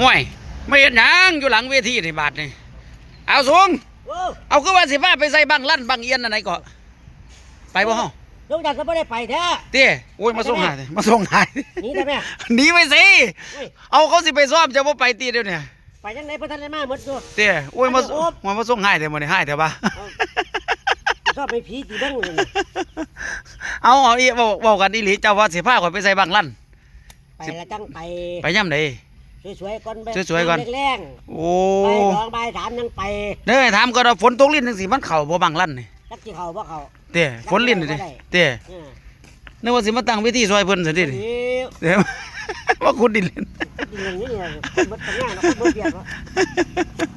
ห่วยไม่เห็นหยังอยู่หลังเวทีนี่บาทนี่เอาสูงโอ้เอาคือว่าสิพาไปใส่บังลั่นบังเอียนอันไหนก็ไปบ่เฮาลุงจันทร์ก็ไม่ได้ไปแท้เต้โอ้ยมาส่งหายมาส่งหายหนี่ได้ไหมหนีไปสิเฮ้ยเอาเขาสิไปซ้อมจะบ่ไปตีเดี๋ยวนี้ไปยังไงพระท่านได้มาหมดตัว เต้โอ้ยมาไปเถอะโอ๊บมามาส่งหายแต่มื้อนี้หายแต่ว่าชอบไปผีตีบ้างเลยเอาเอาอีเว้าเว้ากันอีหลีเจ้าว่าสิพาข่อยไปใส่บังลั่น ไปแล้วจังไป ไปย่ำใด สวยๆก่อนไปสวยๆก่อน แรงโอ้ๆใบสองใบสามยังไปเด้อถามก็ว่าฝนตกลิ้นจังซี่มันเข้าบ่บังลั่นนี่จักจีเขาบ่เขาเต้ฝนลิ้นนี่เด้เต้เออนึกว่าสิมาตั้งเวทีซอยเพิ่นซั่นดิเดี๋ยวเดี๋ยวว่าคุณดินเล่นอย่างนี้เนี่ยคนมันทำงานเนาะคนเบียดเนาะ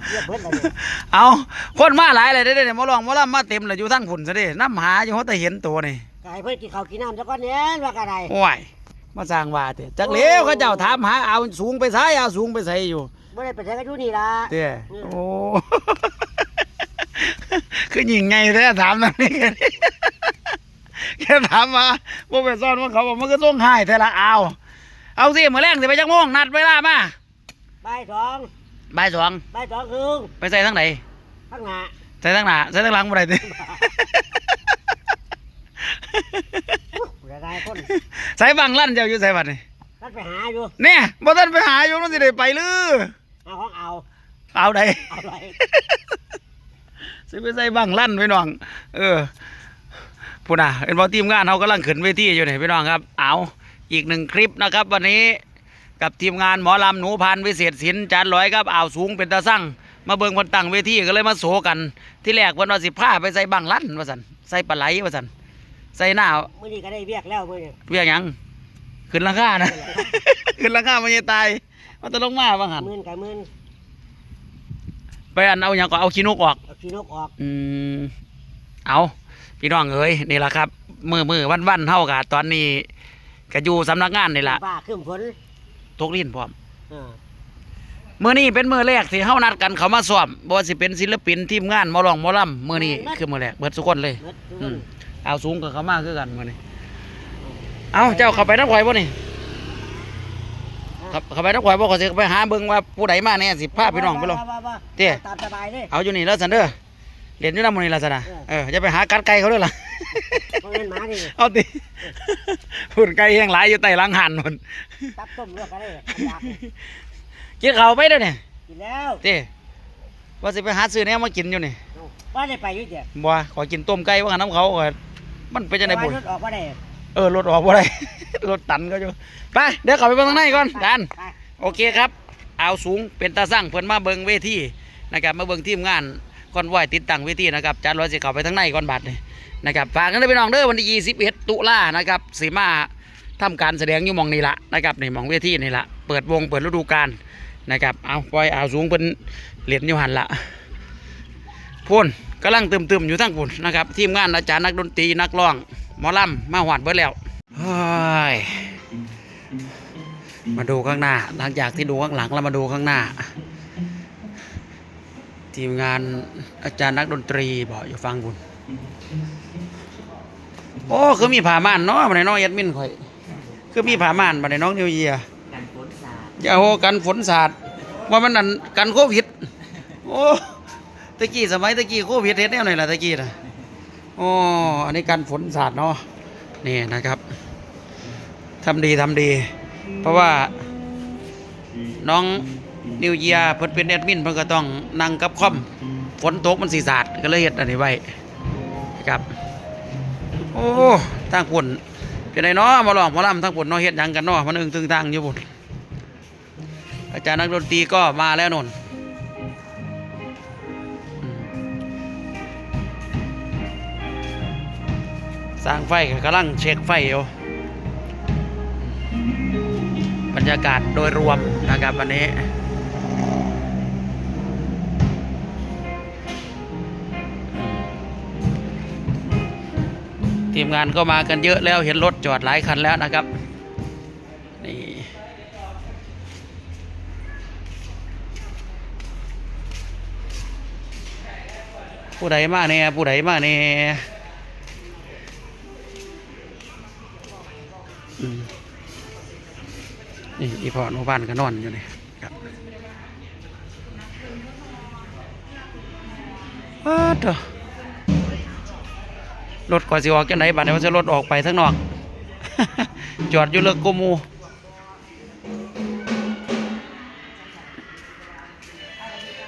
เบียดเบิดเลยเนี่ยเอาคนมาหลายเลยเด้เด้มาลองมาล่ำมาเต็มเลยอยู่ทั้งฝุ่นซะเด้น้ำหาอยู่เขาแต่เห็นตัวนี่กายเพื่อนกินข้าวกินน้ำจักก้อนเนี้ยว่ากระไรโอ้ย มาสร้างว่าเด้จักเลี้ยวเขาเจ้าถามหาเอาสูงไปไสเอาสูงไปไสอยู่ไม่ได้ไปใช้กันอยู่นี่ละเด้โอ้คือยิงไงแท้ถามนั่นนี่แค่ถามมาบ่ไปซ่อนว่าเขาบอกมันก็ต้องหายแต่ละเอาเอาสิมื้อแรงสิไปจักโมงนัดเวลามาใบายสองบ่ายสองใบายสองครึ่งไปใส่ทั้งไหนข้างหน้าใส่ทั้งหน้าใส่ทั้งหลังบ่ได้ติ กระไรคนใส่บังลั่นเจ้าอยู่ใส่บัดนี่ท่านไปหาอยู่เนี่ยบ่ทันไปหาอยู่นั่นสิได้ไปลือเอาของเอาเอาได้เอาไรสิไปใส่บังลั่นพี่น้อง เออพูดน่ะเห็นบ่ทีมงานเขากำลังขึ้นเวทีอยู่นี่พี่น้องครับ เอาอีกหนึ่งคลิปนะครับ วันนี้กับทีมงานหมอลำหนูพันธุ์วิเศษศิลป์จานร้อยครับอ่าวสูงเป็นตาสั่งมาเบิ่งคนตั้งเวทีก็เลยมาโศกัน ที่แรกเพิ่นว่าสิพาไปใส่บังลั่นว่าซั่นใส่ปลาไหลว่าซั่น ใส่หน้ามื่อนี้ก็ได้เวียกแล้วมื่อนี้เรียกหยังขึ้นราคานะ ขึ้นราคามันจะตาย มันจะลงมาบ้างหันหมื่นกับหมื่นไปอันเอาอย่างก็เอาขี้นกออกเอาขี้นกออกอืมเอาพี่น้องเอ้ยนี่แหละครับ มือมือวันวันๆเท่ากับตอนนี้ก็อยู่สำนักงานนี่แหละฟ้าขึ้นฝนตกลิ้นพร้อมเออมือนี้เป็นมือแรกที่เฮานัดกันเขามาซ้อมบ่ว่าสิเป็นศิลปินทีมงานหมอลองหมอลำมือนี้คือมือแรกเบิดทุกคนเลย เบิดทุกอืคนมเอาสูงกับเขามาคือกันมือนี้เอาเจ้าเข้าไปนักข่อยบ่นี่ครับเข้าไปนักข่อยบ่ขอสิไปหาเบิ่งว่าผู้ใดมาแน่สิพาพี่น้องไปลองว่าว่าว่าเตี้ยตามสบายเลยเอาอยู่นี่แล้วสันเด้อเรียนอยู่นำมื้อนี้ล่ะสันน่ะเออจะไปหากัดไก่เขาด้วยล่ะเพราะงั้นหมานี่เอาติหุ่นไก่แห้งหลายอยู่ใต้หลังหันพุ่นตับต้มเลือกก็ได้อยากกินข้าวไปเด้อเนี่ยกินแล้วเต้ว่าสิไปหาซื้อแนวมากินอยู่นี่เอาว่าได้ไปอยุ่เจ้บ่ขอกินต้มไก่ว่างั้นน้ำเขาก็ มันเป็นจังได๋บุญรถออกว่าได้เออรถออกบ่ได้ รถตันก็อยู่ไปเดี๋ยวเข้าไปเบิ่งข้างในก่อนดันไปโอเคครับ เอาสูงเป็นตาสั่งเพิ่นมาเบิ่งเวทีนะครับมาเบิ่งทีมงานก่อนไหวติดตั้งเวทีนะครับจานร้อยสิเข้าไปทางในก่อนบัดนี่นะครับฝากกันด้วยพี่น้องเด้อวันที่21ตุลานะครับสีมาทำการแสดงอยู่หมองนี่ละนะครับนี่หมองเวทีนี่ละเปิดวงเปิดฤดูกาลนะครับเอาปล่อยเอาสูงเป็นเหรียญอยู่หันละพ่น กำลังตึมๆอยู่ทั้งปุ่นนะครับทีมงานอาจารย์นักดนตรีนักร้องหมอลำมาหวานเบิดแล้วเฮ้ยมาดูข้างหน้า หลังจากที่ดูข้างหลังแล้วมาดูข้างหน้า ทีมงานอาจารย์นักดนตรีบอกอยู่ฟังคุณโอ้คือมีผ้าม่านเนาะมาในน้องเอ็ดมินข่อย คือมีผ้าม่านมาในน้องนิวเยียกันฝนสาดอย่าโหกันฝนสาดว่ามันนั่นกันโควิดโอ้ ตะกี้สมัยตะกี้โควิดเฮ็ดแนวไหนล่ะตะกี้น่ะอ้อันนี้กันฝนสาดเนาะนี่นะครับทำดีทำดี เพราะว่าน้องนิวเยียเพิ่นเป็นแอดมินเพิ่นก็ต้องนั่งกับคอมฝนตกมันสีสาดก็เลยเฮ็ดอันนี้ไว้ครับ โอ้ทางปุ่นเป็นไงเนาะมาลองมาล่ำทางปุ่นเนาะเฮ็ดยังกันเนาะมันอึงตึงตังอยู่ปุ่นอาจารย์นักดนตรีก็มาแล้วนนอื สร้างไฟก็กำลังเช็คไฟอยู่บรรยากาศโดยรวมนะครับวันนี้ทีมงานก็มากันเยอะแล้วเห็นรถจอดหลายคันแล้วนะครับนี่ผู้ใดมาเนี่ยผู้ใดมาเนี่ยอืม นี่อีพ่อหนูบ้านก็นอนอยู่นี่ครับว้าเถอะรถก่อนสิออกจังไดบัดนี้ว่าจะรถออกไปทั้งนอก จอดอยู่เลิกกูมู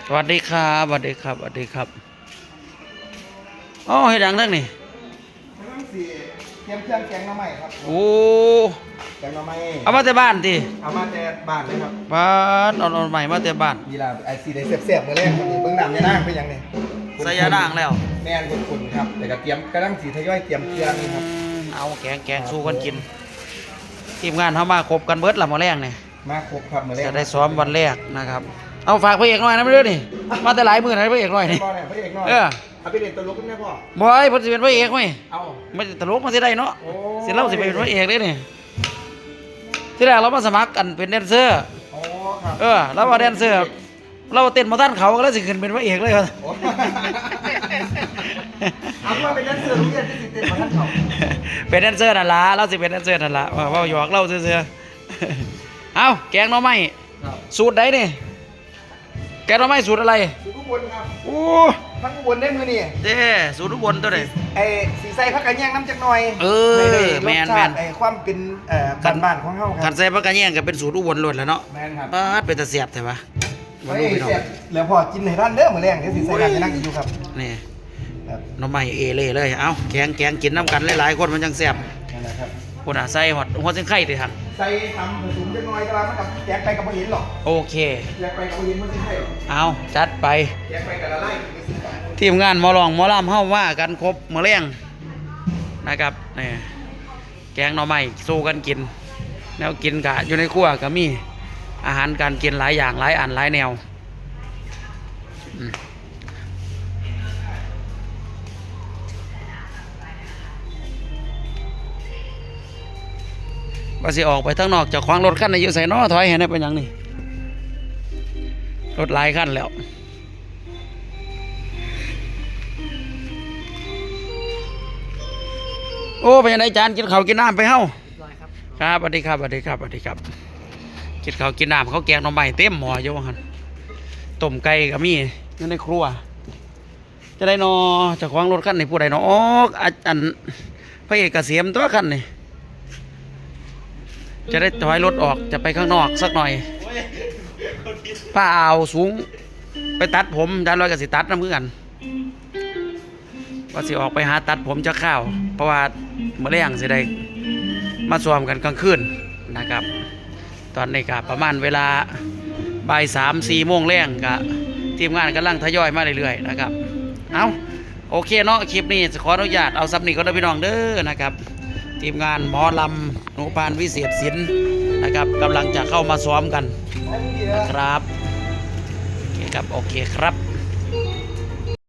สวัสดีครับสวัสดีครับสวัสดีครับอ๋อให้ดังนักนี่เรื่องสี่ ตรียมเครื่องแกงหน้ำใหม่ครับโอ้แกงหน้ำใหม่เอามาแต่บ้านทีเอามาแต่บ้านเลยครับบ้านเอาเอาใหม่มาแต่บ้านมีลาไอซีได้เสียบๆมือแรกครับนี่เบื้องหน้ำยานั่งเป็นยังไงใส่ยาด่างแล้วแม่นคุณๆครับแต่ก็เตรียมกระดังสีทยอยเตรียมเครื่องครับเอาแกงแกงสู้กันกินทีมงานเขามาครบกันเบิดละหมอแรงเนี่ยมาครบครับมือแรกจะได้ซ้อมวันแรกนะครับ เอาฝากพระเอกหน่อยนะไม่รู้นี่มาแต่หลายมือนะพระเอกหน่อยนี่พ่อเนี่ยพระเอกหน่อยเออ เอาไปเล่นตลกกันแม่พ่อ บอยเพิ่นสิเป็นพระเอกไหมเอาไม่ได้ตลกมาสิได้เนาะโอ้สิเราสิไปเป็นพระเอกเด้นี่ที่แรกเรามาสมัครกันเป็นแดนเซอร์ โอ้ครับเออแล้วว่าแดนเซอร์ เราเต้นมาท่านเขาก็แล้วสิขึ้นเป็นพระเอกเลยครับ โอ้เอาว่าเป็นแดนเซอร์รู้ยังที่สิเต้นมาท่านเขาเป็นแดนเซอร์นั่นละเราสิเป็นแดนเซอร์นั่นละว่าเว่าหยอกเราเสือๆ เอาแกงหน่อไม้ครับสูตรใดนี่ แกงหน่อไม้สูตรอะไรสูตรอุบลครับโอ้ทั้งอุบลได้มือนี่เด้สูตรอุบลตัวไหนไอ้สีใส่ผักกระเนียงน้ำจักหน่อยเออให้ได้แม่นรสชาแม่นติไอ้ความเป็นเอ่อบ้านๆของเฮาคขัรันบใส่ปลากระแยงก็เป็นสูตรอุบลล้วนแล้วเนาะแม่นครับปาดเป็นตะเสียบใช่ปะมาเฮ้ยดูพี่น้องเสียบแล้วพอกินให้ร้านเด้อมื้อแรงเดี๋ยวสิใส่ร้านจะนั่งอยู่ครับนี่ครับหน่อไม้เอเล่เลยเอาแกงแกงกินน้ำกันหลายๆคนมันจังแซ่บนั่นแหละครับคนอะใส่หอดหัวเส้นไข่ดิทันใส่ทำผสม จักหน่อยแต่ว่ามันกับแยกไปกับบ่เห็นหรอกโอเคแยกไปกับบ่เห็นมันสิให้หรอกเอาจัดไปแยกไปกับละลายไปสิครับทีมงานหมอลองหมอลำเฮาว่ากันครบมื้อแรงนะครับนี่แกงหน่อไม้สู้กันกิน แนวกินกะอยู่ในครัวก็มีอาหารการกินหลายอย่างหลายอันหลายแนวอืม ว่าสิออกไปทางนอกจากขวางรถคันไหนอยู่ใส่นอถอยเห็นได้เป็นหยังนี่รถหลายคันแล้วโอ้ไปยังไงจานกินข้าวกินน้ำไปเฮ้าลอยครับครับสวัสดีครับสวัสดีครับสวัสดีครับกินข้าวกินน้ำเขาวแกงหน่อไม้เต็มหม้ออยู่ว่าหั่นต้มไก่ก็มีอยู่ในครัว จะได้นอเจะควางรถคันนี่ผู้ใดนออ๋ออาอันพระเอกเกษมตัวคันนี่ จะได้ถอยรถออกจะไปข้างนอกสักหน่อย ป้าอาวสูง ไปตัดผมจานลอยกับสิตัดน้ำมือกันว่าสิออกไปหาตัดผมจะข้าว เพราะว่าเมื่อแรงสิได้มาสวมกันกลางคืนนะครับ ตอนนี้ก็ประมาณเวลาบ่ายสามสี่โมงแรงก็ทีมงานกำลังทยอยมาเรื่อยๆนะครับ เอาโอเคเนาะคลิปนี้ขออนุญาตเอาซับนี้ก็ได้พี่น้องเด้อนะครับ ทีมงานหมอลำหนูพานวิเศษศิลป์นะครับกำลังจะเข้ามาซ้อมกันนะครับโอเคครับโอเคครับ